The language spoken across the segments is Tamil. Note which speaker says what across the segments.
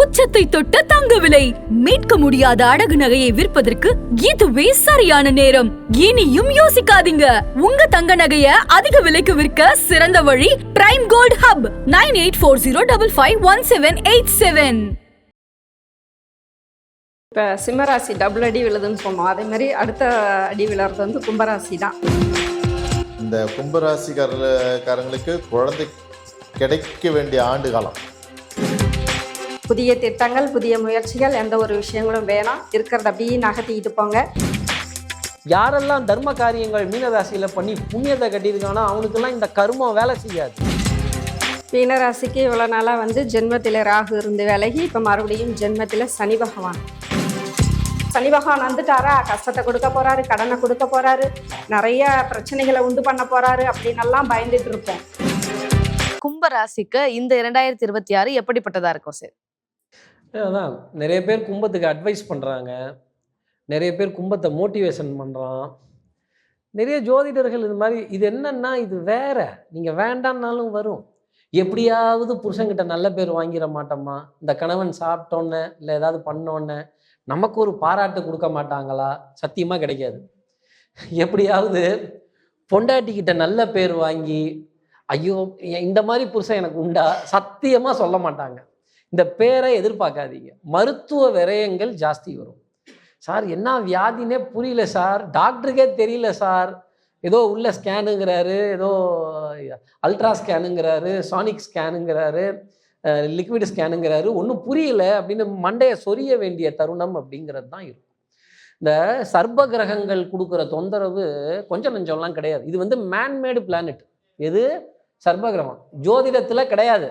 Speaker 1: உச்சத்தை தொட்ட தங்க விலை. மீட்க முடியாத அடகு நகையை விற்பதற்கு இதுவே சரியான நேரம். இனியும் யோசிக்காதீங்க. உங்க தங்க நகைய அதிக விலைக்கு விற்க சிறந்த வழி prime gold hub nine eight four zero double five one seven eight seven.
Speaker 2: இப்போ சிம்மராசி டபுள் அடி விழுதுன்னு சொன்னோம். அதே மாதிரி அடுத்த அடி விழுறது வந்து கும்பராசி தான்.
Speaker 3: இந்த கும்பராசிக்காரர்களுக்கு குழந்தை கிடைக்க வேண்டிய ஆண்டு காலம்.
Speaker 2: புதிய திட்டங்கள் புதிய முயற்சிகள் எந்த ஒரு விஷயங்களும் வேணாம். இருக்கிறத அப்படியே நகர்த்திக்கிட்டு போங்க.
Speaker 4: யாரெல்லாம் தர்ம காரியங்கள் மீனராசியில பண்ணி புண்ணியத்தை கட்டியிருக்கானோ அவனுக்கெல்லாம் இந்த கர்மம் வேலை செய்யாது.
Speaker 2: மீனராசிக்கு இவ்வளோ நாளாக வந்து ஜென்மத்தில் ராகு இருந்து விலகி இப்போ மறுபடியும் ஜென்மத்தில் சனி பகவான். சனி பகவான் வந்துட்டாரா? கஷ்டத்தை கொடுக்க போறாரு கடனை கொடுக்க போறாரு நிறைய பிரச்சனைகளை உண்டு பண்ண போறாரு அப்படின்னெல்லாம் பயந்துட்டு இருப்போம்.
Speaker 5: கும்ப ராசிக்கு இந்த இரண்டாயிரத்தி இருபத்தி ஆறு எப்படிப்பட்டதா இருக்கும் சார்?
Speaker 4: அதான். நிறைய பேர் கும்பத்துக்கு அட்வைஸ் பண்ணுறாங்க நிறைய பேர் கும்பத்தை மோட்டிவேஷன் பண்ணுறான் நிறைய ஜோதிடர்கள் இது மாதிரி இது என்னன்னா இது வேற. நீங்கள் வேண்டாம்னாலும் வரும். எப்படியாவது புருஷன்கிட்ட நல்ல பேர் வாங்கிட மாட்டோமா? இந்த கணவன் சாப்பிட்டோன்னே இல்லை ஏதாவது பண்ணோன்னே நமக்கு ஒரு பாராட்டு கொடுக்க மாட்டாங்களா? சத்தியமாக கிடைக்காது. எப்படியாவது பொண்டாட்டிக்கிட்ட நல்ல பேர் வாங்கி ஐயோ இந்த மாதிரி புருஷன் எனக்கு உண்டா? சத்தியமாக சொல்ல மாட்டாங்க. இந்த பேரை எதிர்பார்க்காதீங்க. மருத்துவ விரயங்கள் ஜாஸ்தி வரும். சார் என்ன வியாதினே புரியல சார். டாக்டருக்கே தெரியல சார். ஏதோ உள்ள ஸ்கேனுங்கிறாரு ஏதோ அல்ட்ரா ஸ்கேனுங்கிறாரு சானிக் ஸ்கேனுங்கிறாரு லிக்விட் ஸ்கேனுங்கிறாரு. ஒன்றும் புரியல அப்படின்னு மண்டையை சொரிய வேண்டிய தருணம் அப்படிங்கிறது தான் இருக்கும். இந்த சர்ப்ப கிரகங்கள் கொடுக்குற தொந்தரவு கொஞ்சம் நஞ்சம்லாம் கிடையாது. இது வந்து மேன்மேடு பிளானட் எது? சர்ப்ப கிரகம். ஜோதிடத்தில் கிடையாது.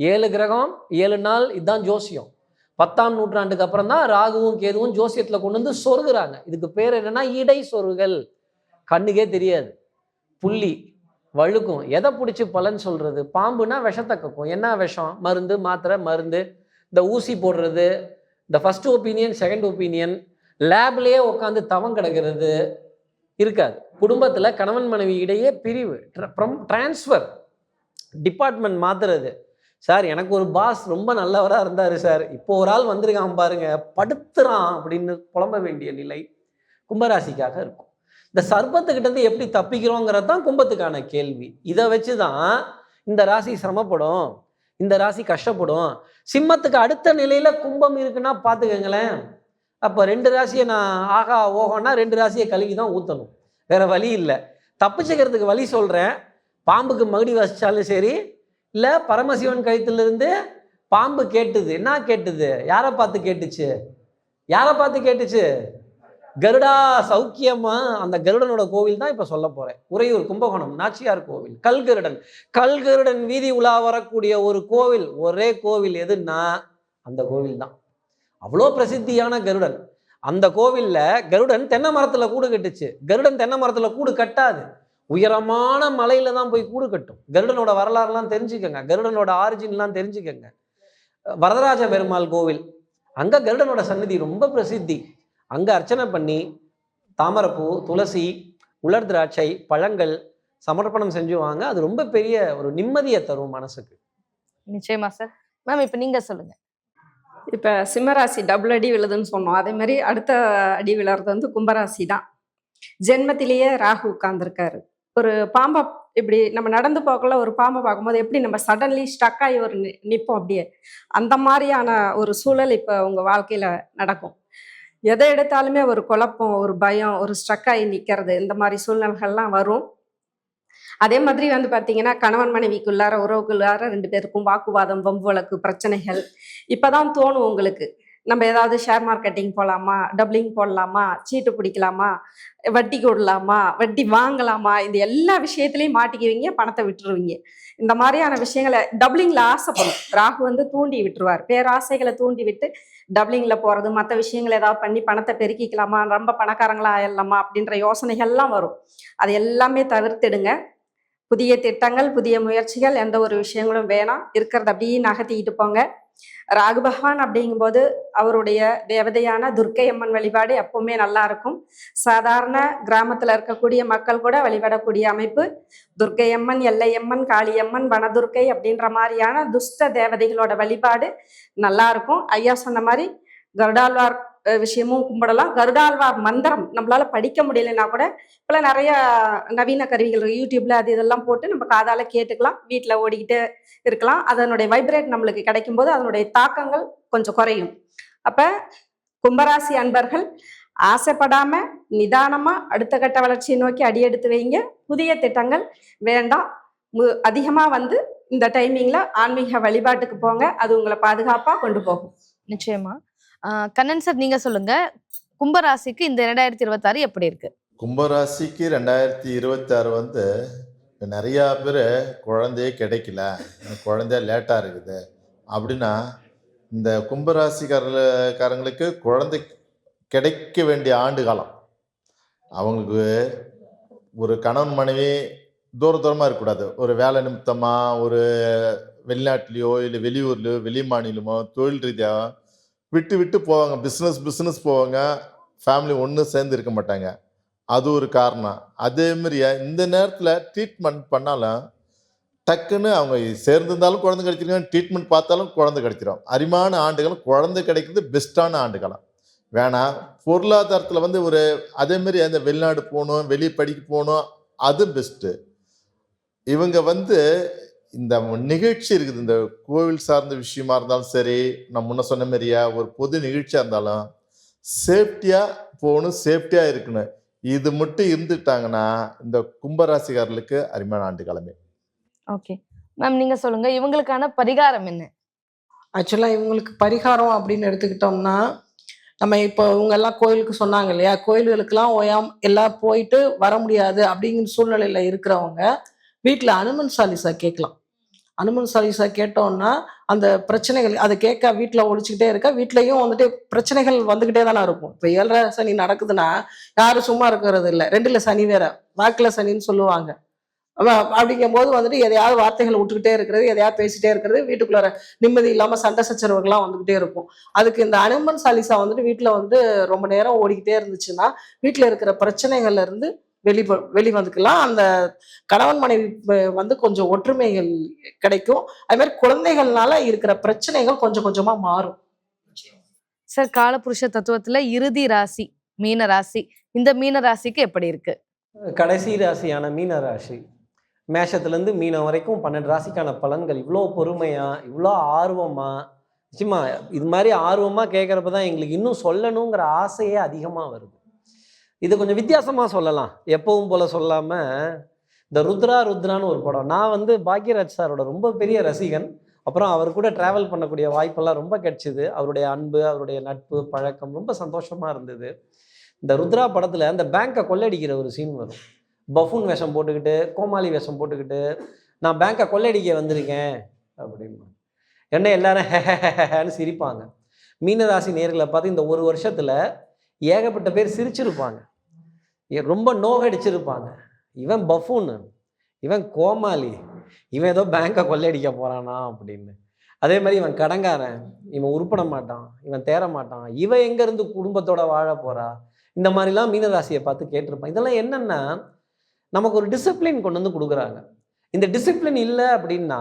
Speaker 4: ஏழு கிரகம் ஏழு நாள் இதுதான் ஜோசியம். பத்தாம் நூற்றாண்டுக்கு அப்புறம் தான் ராகுவும் கேதுவும் ஜோசியத்தில் கொண்டு வந்து சொருகிறாங்க. இதுக்கு பேர் என்னன்னா இடை சொருகல். கண்ணுக்கே தெரியாது. புள்ளி வழுக்கும். எதை பிடிச்சி பலன் சொல்றது? பாம்புனா விஷத்தை கக்கும். என்ன விஷம்? மருந்து மாத்திரை மருந்து. இந்த ஊசி போடுறது. இந்த ஃபர்ஸ்ட் ஒப்பீனியன் செகண்ட் ஒப்பீனியன் லேப்லேயே உட்காந்து தவம் கிடக்கிறது. இருக்காது. குடும்பத்தில் கணவன் மனைவி இடையே பிரிவு. டிரான்ஸ்ஃபர் டிபார்ட்மெண்ட் மாத்துறது. சார் எனக்கு ஒரு பாஸ் ரொம்ப நல்லவராக இருந்தார் சார். இப்போ ஒரு ஆள் வந்திருக்கான் பாருங்க. படுத்துறான் அப்படின்னு புலம்ப வேண்டிய நிலை கும்பராசிக்காக இருக்கும். இந்த சர்பத்துக்கிட்டேருந்து எப்படி தப்பிக்கிறோங்கிறது தான் கும்பத்துக்கான கேள்வி. இதை வச்சு தான் இந்த ராசி சிரமப்படும். இந்த ராசி கஷ்டப்படும். சிம்மத்துக்கு அடுத்த நிலையில் கும்பம் இருக்குன்னா பார்த்துக்கங்களேன். அப்போ ரெண்டு ராசியை நான் ஆகா ஓகோன்னா ரெண்டு ராசியை கழுவி தான் ஊற்றணும் வேறு வழி இல்லை. தப்பிச்சுக்கிறதுக்கு வழி சொல்கிறேன் பாம்புக்கு மகுடி வசித்தாலும் சரி இல்லை பரமசிவன் கழுத்திலிருந்து பாம்பு கேட்டுது. என்ன கேட்டுது? யாரை பார்த்து கேட்டுச்சு? யாரை பார்த்து கேட்டுச்சு? கருடா சௌக்கியமா அந்த கருடனோட கோவில் தான் இப்போ சொல்ல போகிறேன் உறையூர் கும்பகோணம் நாச்சியார் கோவில் கல்கருடன். கல்கருடன் வீதி உலா வரக்கூடிய ஒரு கோவில் ஒரே கோவில் எதுன்னா அந்த கோவில் தான். அவ்வளோ பிரசித்தியான கருடன். அந்த கோவிலில் கருடன் தென்னை மரத்தில் கூடு கட்டுச்சு. கருடன் தென்னை மரத்தில் கூடு கட்டாது. உயரமான மலையில தான் போய் கூடு கட்டும். கருடனோட வரலாறுலாம் தெரிஞ்சுக்கங்க. கருடனோட ஆரிஜின்லாம் தெரிஞ்சுக்கங்க. வரதராஜ பெருமாள் கோவில் அங்க கருடனோட சன்னதி ரொம்ப பிரசித்தி. அங்க அர்ச்சனை பண்ணி தாமரைப்பூ துளசி உலர் திராட்சை பழங்கள் சமர்ப்பணம் செஞ்சுவாங்க அது ரொம்ப பெரிய ஒரு நிம்மதியை தரும் மனசுக்கு.
Speaker 5: நிச்சயமா சார். மேம் இப்ப நீங்க சொல்லுங்க.
Speaker 2: இப்போ சிம்மராசி டபுள் அடி விழுதுன்னு சொன்னோம். அதே மாதிரி அடுத்த அடி விழுறது வந்து கும்பராசி தான் ஜென்மத்திலேயே ராகு உட்கார்ந்துருக்காரு. ஒரு பாம்பை இப்படி நம்ம நடந்து போகக்குள்ள ஒரு பாம்பை பார்க்கும்போது எப்படி நம்ம சடன்லி ஸ்டக் ஆகி ஒரு நி- அப்படியே. அந்த மாதிரியான ஒரு சூழல் இப்போ உங்கள் வாழ்க்கையில் நடக்கும். எதை எடுத்தாலுமே ஒரு குழப்பம் ஒரு பயம் ஒரு ஸ்ட்ரக் ஆகி நிற்கிறது இந்த மாதிரி சூழ்நிலைகள்லாம் வரும். அதே மாதிரி வந்து பார்த்தீங்கன்னா கணவன் மனைவிக்குள்ளார உறவுக்குள்ளார ரெண்டு பேருக்கும் வாக்குவாதம் வம்பு வழக்கு பிரச்சனைகள் இப்போதான் தோணும் உங்களுக்கு. நம்ம ஏதாவது ஷேர் மார்க்கெட்டிங் போகலாமா டபுளிங் போடலாமா? சீட்டு பிடிக்கலாமா? வட்டி விடலாமா வட்டி வாங்கலாமா? இந்த எல்லா விஷயத்துலையும் மாட்டிக்குவீங்க பணத்தை விட்டுருவீங்க. இந்த மாதிரியான விஷயங்களை டப்ளிங்கில் ஆசைப்படும் ராகு வந்து தூண்டி விட்டுருவார். பேராசைகளை தூண்டி விட்டு டப்ளிங்கில் போகிறது மற்ற விஷயங்களை ஏதாவது பண்ணி பணத்தை பெருக்கிக்கலாமா? ரொம்ப பணக்காரங்களா ஆயிடலாமா? அப்படின்ற யோசனைகள்லாம் வரும். அது எல்லாமே தவிர்த்திடுங்க. புதிய திட்டங்கள் புதிய முயற்சிகள் எந்த ஒரு விஷயங்களும் வேணாம். இருக்கிறத அப்படியே நகர்த்திக்கிட்டு போங்க. ராகு பகவான் அப்படிங்கும்போது அவருடைய தேவதையான துர்க்கை அம்மன் வழிபாடு எப்பவுமே நல்லா இருக்கும். சாதாரண கிராமத்துல இருக்கக்கூடிய மக்கள் கூட வழிபடக்கூடிய அமைப்பு. துர்க்கை அம்மன் எல்லையம்மன் காளியம்மன் வனதுர்க்கை அப்படின்ற மாதிரியான துஷ்ட தேவதைகளோட வழிபாடு நல்லா இருக்கும். ஐயா சொன்ன மாதிரி கருடாழ்வார் விஷயமும் கும்பிடலாம். கருடாழ்வார் மந்திரம் நம்மளால படிக்க முடியலன்னா கூட இப்போலாம் நிறைய நவீன கருவிகள் இருக்கு. யூடியூப்ல அது இதெல்லாம் போட்டு நம்ம காதால கேட்டுக்கலாம். வீட்டில் ஓடிக்கிட்டு இருக்கலாம். அதனுடைய வைப்ரேட் நம்மளுக்கு கிடைக்கும் போது அதனுடைய தாக்கங்கள் கொஞ்சம் குறையும். அப்ப கும்பராசி அன்பர்கள் ஆசைப்படாம நிதானமா அடுத்த கட்ட வளர்ச்சியை நோக்கி அடியெடுத்து வைங்க. புதிய திட்டங்கள் வேண்டாம். அதிகமாக அதிகமா வந்து இந்த டைமிங்ல ஆன்மீக வழிபாட்டுக்கு போங்க. அது உங்களை பாதுகாப்பா கொண்டு போகும்.
Speaker 5: நிச்சயமா. கண்ணன் சார் நீங்க சொல்லுங்க. கும்பராசிக்கு இந்த ரெண்டாயிரத்தி இருபத்தாறு எப்படி இருக்கு?
Speaker 3: கும்பராசிக்கு ரெண்டாயிரத்தி இருபத்தாறு வந்து நிறையா பேர் குழந்தையே கிடைக்கல. குழந்தைய லேட்டாக இருக்குது. அப்படின்னா இந்த கும்பராசிக்காரர்களுக்கு குழந்தை கிடைக்க வேண்டிய ஆண்டு காலம். அவங்களுக்கு ஒரு கணவன் மனைவி தூர தூரமாக இருக்கக்கூடாது. ஒரு வேலை நிமித்தமாக ஒரு வெளிநாட்டிலையோ இல்லை வெளியூர்லையோ வெளி மாநிலமோ தொழில் ரீதியாக விட்டு விட்டு போவாங்க. பிஸ்னஸ் பிஸ்னஸ் போவாங்க. ஃபேமிலி ஒன்று சேர்ந்து இருக்க மாட்டாங்க. அது ஒரு காரணம். அதே மாதிரியே இந்த நேரத்தில் ட்ரீட்மெண்ட் பண்ணாலும் டக்குன்னு அவங்க சேர்ந்திருந்தாலும் குழந்தை கிடைச்சிருக்காங்க ட்ரீட்மெண்ட் பார்த்தாலும் குழந்தை கிடைச்சிரும். அரிமான ஆண்டுகளும் குழந்தை கிடைக்கிறது பெஸ்ட்டான ஆண்டுகளும் வேணாம் பொருளாதாரத்தில் வந்து ஒரு அதே அந்த வெளிநாடு போகணும் வெளியே படிக்க போகணும் அது பெஸ்ட்டு இவங்க வந்து இந்த நிகழ்ச்சி இருக்குது. இந்த கோவில் சார்ந்த விஷயமா இருந்தாலும் சரி நான் முன்ன சொன்ன மாதிரியா ஒரு பொது நிகழ்ச்சியாக இருந்தாலும் சேஃப்டியாக போகணும் சேஃப்டியாக இருக்கணும். இது மட்டும் இருந்துட்டாங்கன்னா இந்த கும்பராசிக்காரர்களுக்கு அருமையான ஆண்டு கிழமை
Speaker 5: ஓகே மேம் நீங்க சொல்லுங்க இவங்களுக்கான பரிகாரம் என்ன?
Speaker 6: ஆக்சுவலாக இவங்களுக்கு பரிகாரம் அப்படின்னு எடுத்துக்கிட்டோம்னா நம்ம இப்போ இவங்க எல்லாம் கோயிலுக்கு சொன்னாங்க இல்லையா? கோயில்களுக்கெல்லாம் ஓயாம் எல்லாம் போயிட்டு வர முடியாது அப்படிங்கிற சூழ்நிலையில இருக்கிறவங்க வீட்டில் அனுமன் சாலிசா கேட்கலாம். அனுமன் சாலிசா கேட்டோம்னா அந்த பிரச்சனைகள் அதை கேட்க வீட்டில் ஒழிச்சுக்கிட்டே இருக்க வீட்லேயும் வந்துட்டு பிரச்சனைகள் வந்துக்கிட்டே தானே இருக்கும். இப்போ ஏழரை சனி நடக்குதுன்னா யாரும் சும்மா இருக்கிறது இல்லை. ரெண்டுல சனி வேற வாக்கில் சனின்னு சொல்லுவாங்க. அப்படிங்கும்போது வந்துட்டு எதையாவது வார்த்தைகள் விட்டுக்கிட்டே இருக்கிறது எதையாவது பேசிட்டே இருக்கிறது வீட்டுக்குள்ளார நிம்மதி இல்லாமல் சண்டை சச்சரவுகள்லாம் வந்துக்கிட்டே இருக்கும். அதுக்கு இந்த அனுமன் சாலிசா வந்துட்டு வீட்டில் வந்து ரொம்ப நேரம் ஓடிக்கிட்டே இருந்துச்சுன்னா வீட்டில் இருக்கிற பிரச்சனைகள்ல இருந்து வெளி வெளி வந்துக்கலாம் அந்த கணவன் மனைவி வந்து கொஞ்சம் ஒற்றுமைகள் கிடைக்கும். அது மாதிரி குழந்தைகள்னால இருக்கிற பிரச்சனைகள் கொஞ்சம் கொஞ்சமா மாறும்.
Speaker 5: சார் காலபுருஷ தத்துவத்துல இறுதி ராசி மீன ராசி. இந்த மீன ராசிக்கு எப்படி இருக்கு?
Speaker 4: கடைசி ராசியான மீன ராசி. மேஷத்துலேருந்து மீனம் வரைக்கும் பன்னெண்டு ராசிக்கான பலன்கள் இவ்வளோ பொறுமையாக இவ்வளோ ஆர்வமாக நிச்சயமா இது மாதிரி ஆர்வமாக கேட்குறப்ப தான் எங்களுக்கு இன்னும் சொல்லணுங்கிற ஆசையே அதிகமாக வருது. இது கொஞ்சம் வித்தியாசமாக சொல்லலாம். எப்பவும் போல் சொல்லாமல் இந்த ருத்ரா ருத்ரான்னு ஒரு படம். நான் வந்து பாக்யராஜ் சாரோட ரொம்ப பெரிய ரசிகன். அப்புறம் அவர் கூட ட்ராவல் பண்ணக்கூடிய வாய்ப்பெல்லாம் ரொம்ப கிடச்சிது. அவருடைய அன்பு அவருடைய நட்பு பழக்கம் ரொம்ப சந்தோஷமாக இருந்தது. இந்த ருத்ரா படத்தில் அந்த பேங்க்கை கொள்ளடிக்கிற ஒரு சீன் வரும். பஃபூன் வேஷம் போட்டுக்கிட்டு கோமாளி வேஷம் போட்டுக்கிட்டு நான் பேங்க்கை கொள்ளடிக்க வந்திருக்கேன். அப்படின்னு என்ன எல்லாரும் சிரிப்பாங்க மீனராசி நேர்களை பார்த்து இந்த ஒரு வருஷத்தில் ஏகப்பட்ட பேர் சிரிச்சிருப்பாங்க. ரொம்ப நோகடிச்சிருப்பாங்க. இவன் பஃபூனு இவன் கோமாளி இவன் ஏதோ பேங்கை கொள்ளையடிக்க போறானா அப்படின்னு. அதே மாதிரி இவன் கடங்காரன் இவன் உருப்பட மாட்டான் இவன் தேற மாட்டான் இவன் எங்கேருந்து குடும்பத்தோட வாழ போறா? இந்த மாதிரிலாம் மீனராசியை பார்த்து கேட்டிருப்பான். இதெல்லாம் என்னன்னா நமக்கு ஒரு டிசிப்ளின் கொண்டு வந்து கொடுக்குறாங்க. இந்த டிசிப்ளின் இல்லை அப்படின்னா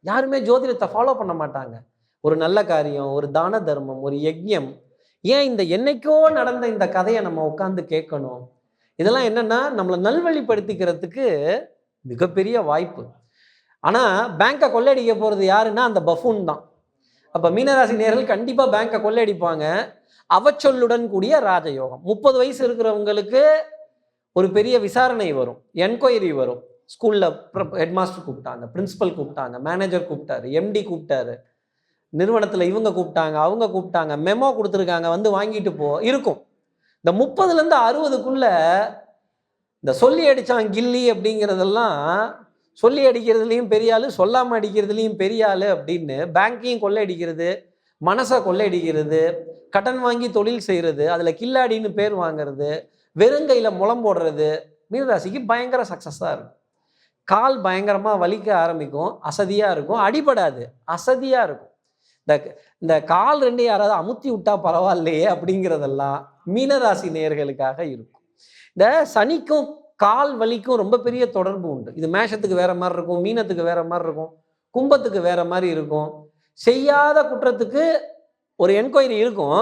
Speaker 4: யாருமே ஜோதிடத்தை ஃபாலோ பண்ண மாட்டாங்க. ஒரு நல்ல காரியம் ஒரு தான தர்மம் ஒரு யஜ்யம் ஏன் இந்த என்னைக்கோ நடந்த இந்த கதையை நம்ம உட்காந்து கேட்கணும்? இதெல்லாம் என்னன்னா நம்மளை நல்வழிப்படுத்திக்கிறதுக்கு மிகப்பெரிய வாய்ப்பு. ஆனால் பேங்க்கை கொள்ளையடிக்க போகிறது யாருன்னா அந்த பஃபூன் தான். அப்போ மீனராசி நேர்கள் கண்டிப்பாக பேங்க்கை கொள்ளையடிப்பாங்க. அவச்சொல்லுடன் கூடிய ராஜயோகம். முப்பது வயசு இருக்கிறவங்களுக்கு ஒரு பெரிய விசாரணை வரும். என்கொயரி வரும். ஸ்கூலில் ஹெட்மாஸ்டர் கூப்பிட்டாங்க பிரின்ஸிபல் கூப்பிட்டாங்க மேனேஜர் கூப்பிட்டாரு எம்டி கூப்பிட்டாரு. நிறுவனத்தில் இவங்க கூப்பிட்டாங்க அவங்க கூப்பிட்டாங்க மெமோ கொடுத்துருக்காங்க வந்து வாங்கிட்டு போ இருக்கும். இந்த முப்பதுலேருந்து அறுபதுக்குள்ள இந்த சொல்லி அடித்தான் கில்லி அப்படிங்கிறதெல்லாம் சொல்லி அடிக்கிறதுலையும் பெரிய ஆள் சொல்லாமல் அடிக்கிறதுலையும் பெரிய ஆள் அப்படின்னு பேங்கையும் கொள்ளையடிக்கிறது மனசை கொள்ளையடிக்கிறது கடன் வாங்கி தொழில் செய்கிறது அதில் கில்லாடின்னு பேர் வாங்குறது வெறுங்கையில் முளம் போடுறது மீனராசிக்கு பயங்கர சக்ஸஸாக இருக்கும். கால் பயங்கரமாக வலிக்க ஆரம்பிக்கும் அசதியாக இருக்கும் அடிபடாது அசதியாக இருக்கும். இந்த இந்த கால் ரெண்டு யாராவது அமுத்தி விட்டா பரவாயில்லையே அப்படிங்கிறதெல்லாம் மீனராசி நேயர்களுக்காக இருக்கும். இந்த சனிக்கும் கால் வலிக்கும் ரொம்ப பெரிய தொடர்பு உண்டு. இது மேஷத்துக்கு வேற மாதிரி இருக்கும் மீனத்துக்கு வேற மாதிரி இருக்கும் கும்பத்துக்கு வேற மாதிரி இருக்கும். செய்யாத குற்றத்துக்கு ஒரு என்கொயரி இருக்கும்.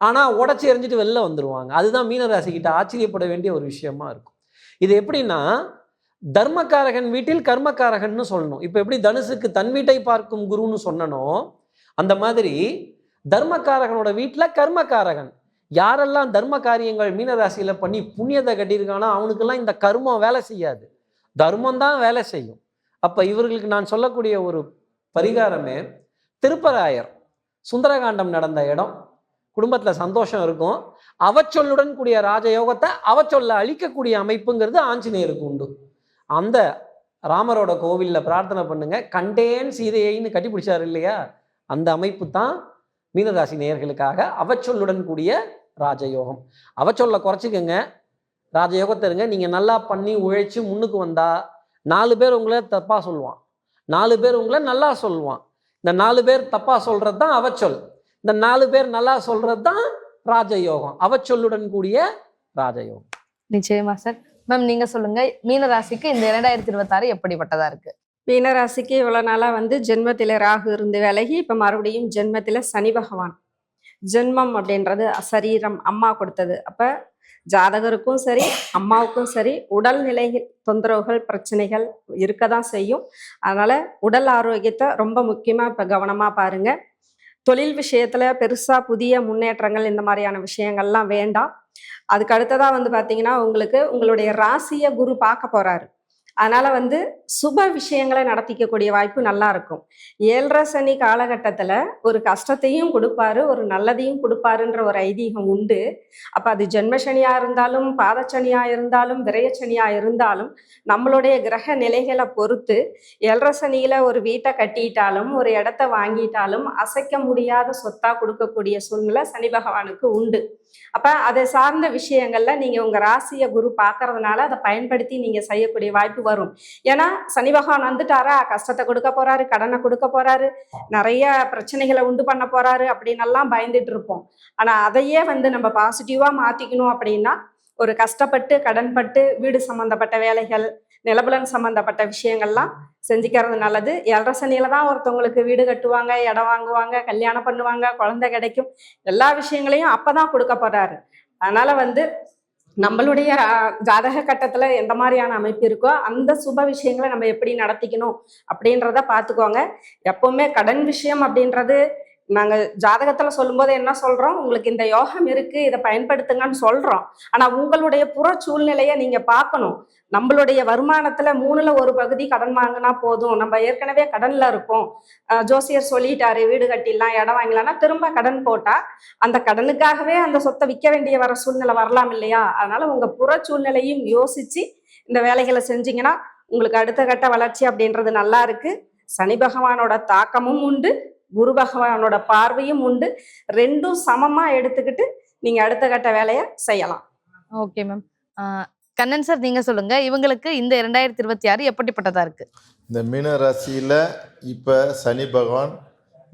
Speaker 4: ஆனால் உடச்சி எறிஞ்சிட்டு வெளில வந்துருவாங்க. அதுதான் மீனராசிக்கிட்ட ஆச்சரியப்பட வேண்டிய ஒரு விஷயமா இருக்கும். இது எப்படின்னா தர்மக்காரகன் வீட்டில் கர்மக்காரகன்னு சொல்லணும். இப்போ எப்படி தனுசுக்கு தன் வீட்டை பார்க்கும் குருன்னு சொன்னனோ அந்த மாதிரி தர்மக்காரகனோட வீட்டில் கர்மக்காரகன். யாரெல்லாம் தர்ம காரியங்கள் மீனராசியில் பண்ணி புண்ணியத்தை கட்டியிருக்கானோ அவனுக்கெல்லாம் இந்த கர்மம் வேலை செய்யாது. தர்மம் தான் வேலை செய்யும். அப்போ இவர்களுக்கு நான் சொல்லக்கூடிய ஒரு பரிகாரமே திருப்பராயர். சுந்தரகாண்டம் நடந்த இடம். குடும்பத்தில் சந்தோஷம் இருக்கும். அவச்சொல்லுடன் கூடிய ராஜயோகத்தை அவச்சொல்ல அழிக்கக்கூடிய அமைப்புங்கிறது ஆஞ்சநேயருக்கு உண்டு. அந்த ராமரோட கோவிலில் பிரார்த்தனை பண்ணுங்க. கண்டேன் சீதையைன்னு கட்டி பிடிச்சாரு இல்லையா? அந்த அமைப்பு தான் மீனராசி நேயர்களுக்காக அவச்சொல்லுடன் கூடிய ராஜயோகம். அவச்சொல்ல குறைச்சிக்கோங்க. ராஜயோகத்தை இருங்க. நீங்கள் நல்லா பண்ணி உழைச்சி முன்னுக்கு வந்தால் நாலு பேர் உங்களை தப்பாக சொல்லுவான். நாலு பேர் உங்களை நல்லா சொல்லுவான். இந்த நாலு பேர் தப்பாக சொல்கிறது தான் அவச்சொல். இந்த நாலு பேர் நல்லா சொல்கிறது தான் ராஜயோகம். அவச்சொல்லுடன் கூடிய ராஜயோகம்.
Speaker 5: நிச்சயமா சார். மேம் நீங்கள் சொல்லுங்கள் மீனராசிக்கு இந்த இரண்டாயிரத்தி இருபத்தாறு எப்படிப்பட்டதாக இருக்குது
Speaker 2: மீனராசிக்கு இவ்வளோ நாளாக வந்து ஜென்மத்தில் ராகு இருந்து விலகி இப்போ மறுபடியும் ஜென்மத்தில் சனி பகவான். ஜென்மம் அப்படின்றது சரீரம் அம்மா கொடுத்தது. அப்போ ஜாதகருக்கும் சரி அம்மாவுக்கும் சரி உடல்நிலை தொந்தரவுகள் பிரச்சனைகள் இருக்க தான் செய்யும். அதனால் உடல் ஆரோக்கியத்தை ரொம்ப முக்கியமாக இப்போ கவனமாக பாருங்கள் தொழில் விஷயத்தில் பெருசாக புதிய முன்னேற்றங்கள் இந்த மாதிரியான விஷயங்கள்லாம் வேண்டாம். அதுக்கு அடுத்ததாக வந்து பார்த்தீங்கன்னா உங்களுக்கு உங்களுடைய ராசியை குரு பார்க்க போகிறாரு அதனால் வந்து சுப விஷயங்களை நடத்திக்கக்கூடிய வாய்ப்பு நல்லா இருக்கும் ஏழரை சனி காலகட்டத்தில் ஒரு கஷ்டத்தையும் கொடுப்பாரு ஒரு நல்லதையும் கொடுப்பாருன்ற ஒரு ஐதீகம் உண்டு. அப்போ அது ஜென்மசனியாக இருந்தாலும் பாதச்சனியாக இருந்தாலும் விரயச்சனியாக இருந்தாலும் நம்மளுடைய கிரக நிலைகளை பொறுத்து ஏழரை சனியில் ஒரு வீட்டை கட்டிட்டாலும் ஒரு இடத்த வாங்கிட்டாலும் அசைக்க முடியாத சொத்தாக கொடுக்கக்கூடிய சூழ்நிலை சனி பகவானுக்கு உண்டு. அப்ப அதை சார்ந்த விஷயங்கள்ல நீங்க உங்க ராசியை குரு பார்க்கறதுனால அதை பயன்படுத்தி நீங்க செய்யக்கூடிய வாய்ப்பு வரும். ஏன்னா சனி பகவான் வந்துட்டாரா? கஷ்டத்தை கொடுக்க போறாரு கடனை கொடுக்க போறாரு நிறைய பிரச்சனைகளை உண்டு பண்ண போறாரு அப்படின்னு எல்லாம் பயந்துட்டு இருப்போம். ஆனா அதையே வந்து நம்ம பாசிட்டிவாக மாத்திக்கணும் அப்படின்னா ஒரு கஷ்டப்பட்டு கடன்பட்டு வீடு சம்மந்தப்பட்ட வேலைகள் நிலபலன் சம்பந்தப்பட்ட விஷயங்கள்லாம் செஞ்சுக்கிறது நல்லது. ஏழரை சனியில தான் ஒருத்தவங்களுக்கு வீடு கட்டுவாங்க இடம் வாங்குவாங்க கல்யாணம் பண்ணுவாங்க குழந்தை கிடைக்கும். எல்லா விஷயங்களையும் அப்பதான் கொடுக்க போறாரு. அதனால வந்து நம்மளுடைய ஜாதக கட்டத்துல எந்த மாதிரியான அமைப்பு இருக்கோ அந்த சுப விஷயங்களை நம்ம எப்படி நடத்திக்கணும் அப்படின்றத பார்த்துக்கோங்க. எப்பவுமே கடன் விஷயம் அப்படின்றது நாங்கள் ஜாதகத்தில் சொல்லும்போது என்ன சொல்கிறோம் உங்களுக்கு இந்த யோகம் இருக்குது இதை பயன்படுத்துங்கன்னு சொல்கிறோம் ஆனால் உங்களுடைய புற சூழ்நிலையை நீங்கள் பார்க்கணும். நம்மளுடைய வருமானத்தில் மூணில் ஒரு பகுதி கடன் வாங்கினா போதும். நம்ம ஏற்கனவே கடனில் இருக்கோம். ஜோசியர் சொல்லிட்டாரு வீடு கட்டிடலாம் இடம் வாங்கலாம்னா திரும்ப கடன் போட்டால் அந்த கடனுக்காகவே அந்த சொத்தை விற்க வேண்டிய வர சூழ்நிலை வரலாம் இல்லையா? அதனால் உங்கள் புற சூழ்நிலையும் யோசித்து இந்த வேலைகளை செஞ்சீங்கன்னா உங்களுக்கு அடுத்த கட்ட வளர்ச்சி அப்படின்றது நல்லா இருக்குது சனி பகவானோட தாக்கமும் உண்டு. குரு பகவானோட பார்வையும் உண்டு. ரெண்டும் சமமா எடுத்துக்கிட்டு நீங்க அடுத்த கட்ட வேலையை செய்யலாம்.
Speaker 5: Okay ma'am. கண்ணன் சார் நீங்க சொல்லுங்க. இவங்களுக்கு இந்த இரண்டாயிரத்தி இருபத்தி ஆறு எப்படிப்பட்டதா இருக்கு?
Speaker 3: இந்த மீன ராசியில் இப்போ சனி பகவான்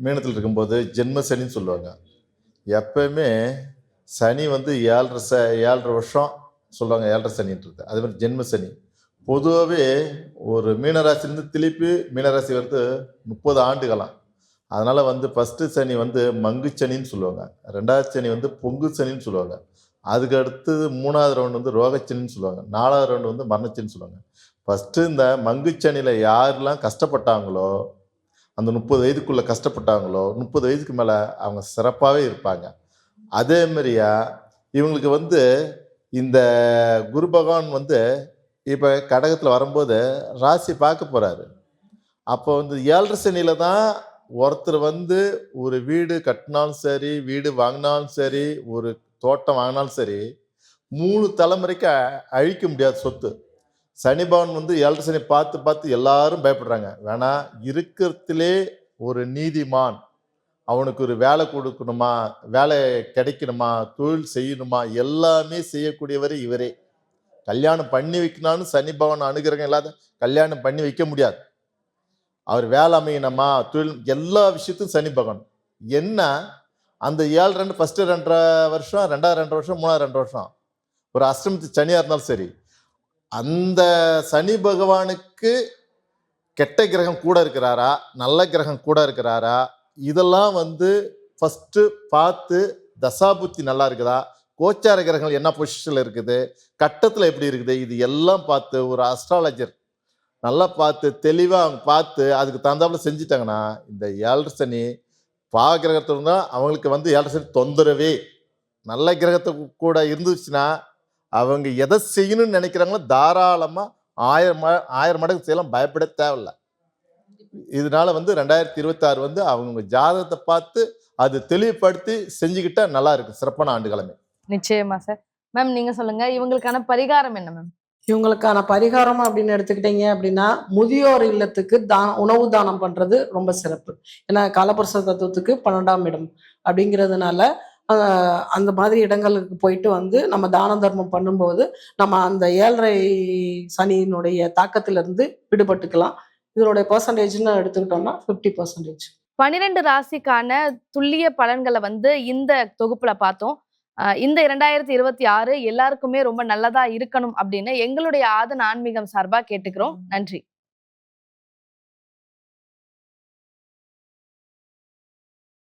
Speaker 3: மீனத்தில் இருக்கும்போது ஜென்ம சனின்னு சொல்லுவாங்க. எப்பயுமே சனி வந்து ஏழரை ச ஏழரை வருஷம் சொல்லுவாங்க ஏழரை சனின்றது. அதே மாதிரி ஜென்ம சனி. பொதுவாகவே ஒரு மீனராசிலேருந்து திருப்பி மீனராசி வந்து முப்பது ஆண்டுகளாம். அதனால் வந்து ஃபஸ்ட்டு சனி வந்து மங்கு சனின்னு சொல்லுவாங்க. ரெண்டாவது சனி வந்து பொங்கு சனின்னு சொல்லுவாங்க. அதுக்கு அடுத்தது மூணாவது ரவுண்டு வந்து ரோகச்சனின்னு சொல்லுவாங்க. நாலாவது ரவுண்டு வந்து மரணச்சனின்னு சொல்லுவாங்க. ஃபஸ்ட்டு இந்த மங்குச்சனியில் யாரெல்லாம் கஷ்டப்பட்டாங்களோ அந்த முப்பது வயதுக்குள்ளே கஷ்டப்பட்டாங்களோ முப்பது வயதுக்கு மேலே அவங்க சிறப்பாகவே இருப்பாங்க. அதே மாதிரியா இவங்களுக்கு வந்து இந்த குரு பகவான் வந்து இப்போ கடகத்தில் வரும்போது ராசி பார்க்க போகிறாரு அப்போ வந்து ஏழரை சனியில் தான் ஒருத்தர் வந்து ஒரு வீடு கட்டினாலும் சரி வீடு வாங்கினாலும் சரி ஒரு தோட்டம் வாங்கினாலும் சரி மூணு தலைமுறைக்கு அ- அழிக்க முடியாது சொத்து. சனி பவன் வந்து ஏழரை சனி பார்த்து பார்த்து எல்லாரும் பயப்படுறாங்க. வேணா இருக்கிறதுலே ஒரு நீதிமான் அவனுக்கு ஒரு வேலை கொடுக்கணுமா வேலை கிடைக்கணுமா தொழில் செய்யணுமா எல்லாமே செய்யக்கூடியவர் இவரே. கல்யாணம் பண்ணி வைக்கணும்னு சனி பவன் அனுகிரகம் இல்லாத கல்யாணம் பண்ணி வைக்க முடியாது. அவர் வேலை அமையணுமா? தொழில் எல்லா விஷயத்தையும் சனி பகவான். என்ன? அந்த ஏழு ரெண்டு ஃபஸ்ட்டு ரெண்டரை வருஷம் ரெண்டாவது ரெண்டு வருஷம் மூணாவது ரெண்டு வருஷம். ஒரு அஷ்டமத்து சனியாக இருந்தாலும் சரி. அந்த சனி பகவானுக்கு கெட்ட கிரகம் கூட இருக்கிறாரா? நல்ல கிரகம் கூட இருக்கிறாரா? இதெல்லாம் வந்து ஃபஸ்ட்டு பார்த்து தசாபுத்தி நல்லா இருக்குதா? கோச்சார கிரகங்கள் என்ன பொசிஷனில் இருக்குது? கட்டத்தில் எப்படி இருக்குது? இது எல்லாம் பார்த்து ஒரு அஸ்ட்ராலஜர் நல்லா பார்த்து தெளிவாக அவங்க பார்த்து அதுக்கு தகுந்தாப்புல செஞ்சிட்டாங்கன்னா இந்த ஏழரை சனி பா கிரகத்தில் இருந்தால் அவங்களுக்கு வந்து ஏழரை சனி தொந்தரவே. நல்ல கிரகத்தை கூட இருந்துச்சுன்னா அவங்க எதை செய்யணும்னு நினைக்கிறாங்களோ தாராளமாக ஆயிரம் ம ஆயிரம் மடங்கு செய்யலாம் பயப்பட தேவையில்ல. இதனால வந்து ரெண்டாயிரத்தி இருபத்தாறு வந்து அவங்க ஜாதகத்தை பார்த்து அது தெளிவுபடுத்தி செஞ்சுக்கிட்டா நல்லா இருக்கும் சிறப்பான ஆண்டு கிழமை.
Speaker 5: நிச்சயமா சார். மேம் நீங்க சொல்லுங்க இவங்களுக்கான பரிகாரம் என்ன மேம்?
Speaker 6: இவங்களுக்கான பரிகாரம் அப்படின்னு எடுத்துக்கிட்டீங்க அப்படின்னா முதியோர் இல்லத்துக்கு தான உணவு தானம் பண்றது ரொம்ப சிறப்பு. ஏன்னா காலபுருஷ தத்துவத்துக்கு பன்னெண்டாம் இடம் அப்படிங்கிறதுனால அந்த மாதிரி இடங்களுக்கு போயிட்டு வந்து நம்ம தான தர்மம் பண்ணும்போது நம்ம அந்த ஏழரை சனியினுடைய தாக்கத்திலிருந்து விடுபட்டுக்கலாம். இதனுடைய பர்சன்டேஜ்னு எடுத்துக்கிட்டோம்னா ஃபிஃப்டி பர்சன்டேஜ்
Speaker 5: பனிரெண்டு ராசிக்கான துல்லிய பலன்களை வந்து இந்த தொகுப்புல பார்த்தோம். இந்த இரண்டாயிரத்தி இருபத்தி ஆறு எல்லாருக்குமே ரொம்ப நல்லதா இருக்கணும் அப்படின்னு எங்களுடைய ஆதன் ஆன்மீகம் சார்பா கேட்டுக்கிறோம். நன்றி.